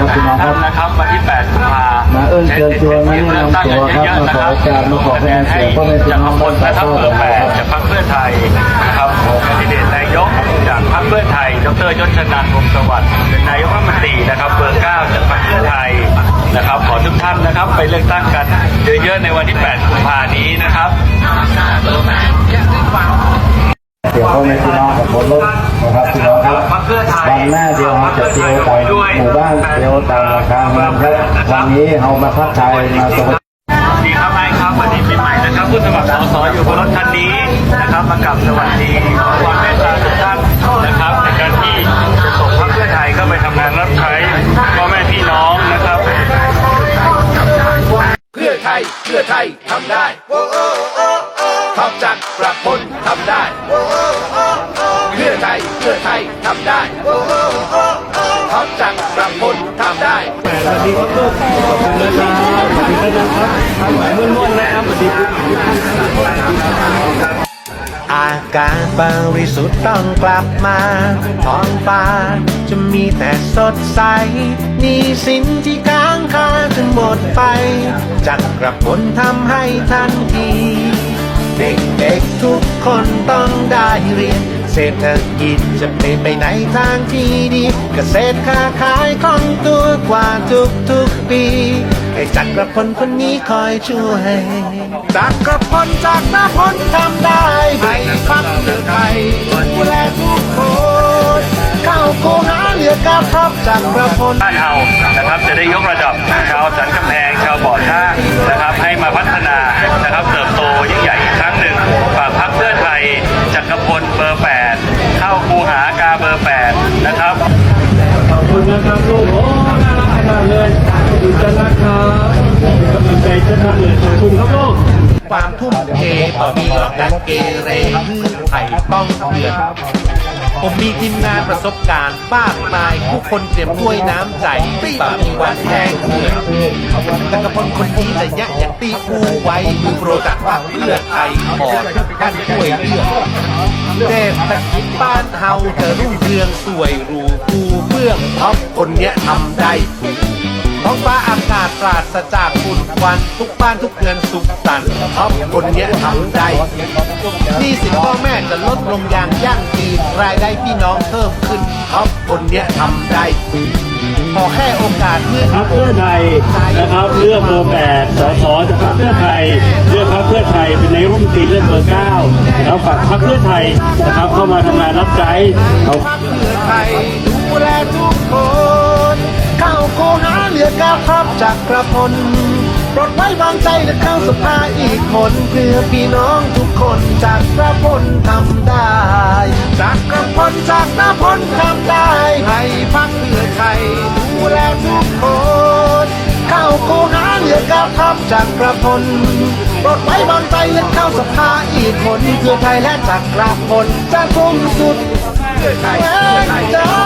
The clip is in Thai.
ครับพี่น้องครับนะครับวันที่8กุมภามาเอิ้นเชิญชวนมาแนะนำตัวครับมาขอการมาขอคะแนนเสียงพ่อแม่พี่น้องคนนะครับเบอร์แปดจากพรรคเพื่อไทยนะครับแคนดิเดตนายกจากพรรคเพื่อไทย ดรยศชนันท์วงศ์สวัสดิ์เป็นนายกรัฐมนตรีนะครับเบอร์เก้าจากพรรคเพื่อไทยนะครับ ขอทุกท่านนะครับ ไปเลือกตั้งกันเยอะๆในวันที่8กุมภานี้นะครับเสียงพ่อแม่พี่น้องกับคนรถนะครับพี่น้องครับพรรค เพื่อไทยวันหน้าเดียวเราจะเที่ยวตามหมู่บ้านเที่ยวตามราคาเงินครับวันนี้เรามาพักทายมาสวัสดีดีครับไอ้ครับวันนี้ปีใหม่นะครับผู้สมัครสสอยู่บนรถคันนี้นะครับมากับสวัสดีขอความเมตตาทุกท่านนะครับในการที่จะส่งพรรคเพื่อไทยเข้าไปทำงานรับใช้พ่อแม่พี่น้องนะครับ เพื่อไทยเพื่อไทยทำได้ท็อปจากประพลทำได้ เพื่อไทยเพื่อไทยทำได้ท็อปจากประพลทำได้อากาศบริสุทธิ์ต้องกลับมาท้องฟ้าจะมีแต่สดใสหนี่สินที่ค้างคาจะหมดไป จักกระผลทำให้ทันที เด็กๆทุกคนต้องได้เรียน เศรษฐกิจจะเป็นไปในทางที่ดี เกษตรค้าขายคล่องตัวกว่าทุกๆปี ให้จักรพลคนนี้คอยช่วยจักรพลจากหน้าพลทำได้ให้พักเพื่อไทยดูแลทุกคนเข้าโคหาเหลือกาพับจักรพลบ้านเรานะครับจะได้ยกระดับชาวสันก ความทุ่มเทต่อมีหลอกและเกเรพืชไผ่ต้องเดือดผมมีทีมงานประสบการณ์มากมายผู้คนเตรียมด้วยน้ำใจไม่บามีวันแห้งเหือดแต่กระพลคนนี้จะยักอย่างตีกูไว้มือโปรจากพรรคเพื่อไทยขอทุกท่านช่วยเลือกเทศกิจบ้านเฮาจะรุ่งเรืองสวยรูกูเบื้องท็อปคนเนี้ยทำได้ถูก ท้องฟ้าอากาศปราศจากฝุ่นควันทุกบ้านทุกเรือนสุขสันต์ท็อปคนเนี้ยทำได้หนี่สินพ่อแม่จะลดลงอย่างยั่งยืนรายได้พี่น้องเพิ่มขึ้นท็อปคนเนี้ยทำได้ขอแค่โอกาสเมื่อพรรคเพื่อไทยนะครับเลือกเบอร์แปดสสจากพรรคเพื่อไทยเลือกพรรคเพื่อไทยเป็นนายกรัฐมนตรีเลือกเบอร์เก้านะครับฝากพรรคเพื่อไทยนะครับเข้ามาทำงานรับใช้เขา พักเพื่อไทยดูแลทุกคน เข้าโคหา เหลือกาพับจากกระพลปลดไว้วางใจและเข้าสภาอีกคนเพื่อพี่น้องทุกคนจากกระพลทำได้ จากกระพลจากหน้าพลทำได้ให้พักเพื่อไทยดูแลทุกคนเข้าโคหาเหลือกาพับจากกระพลปลดไว้วางใจและเข้าสภาอีกคนเพื่อไทยและจากกระพลจะทุ่มสุดเพื่อไทยเพื่อไทย